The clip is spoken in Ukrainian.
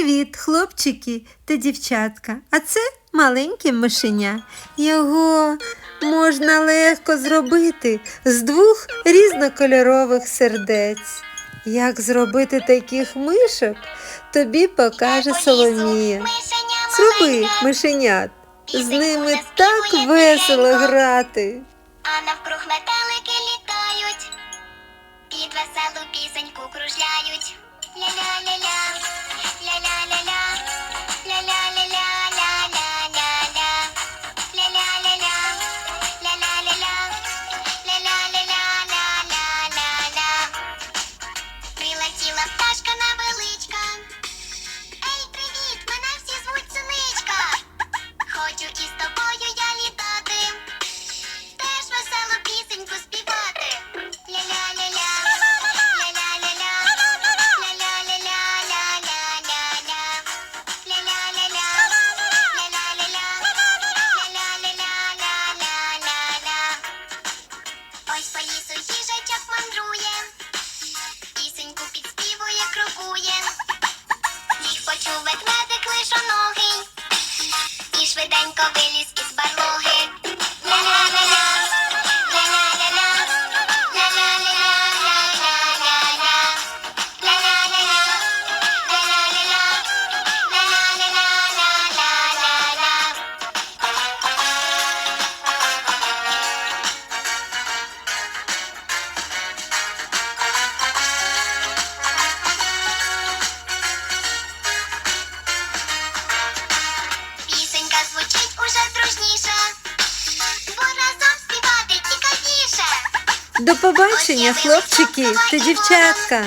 Привіт, хлопчики та дівчатка. А це маленьке мишеня. Його можна легко зробити з двох різнокольорових сердець. Як зробити таких мишок, тобі покаже Соломія. Зроби мишенят. З ними так весело грати. А навкруг метелики літають, під веселу пісеньку кружляють. Ля-ля-ля-ля, швиденько виліз із барлоги. Дружніше, бо разом співати цікавіше. До побачення, хлопчики та дівчатка.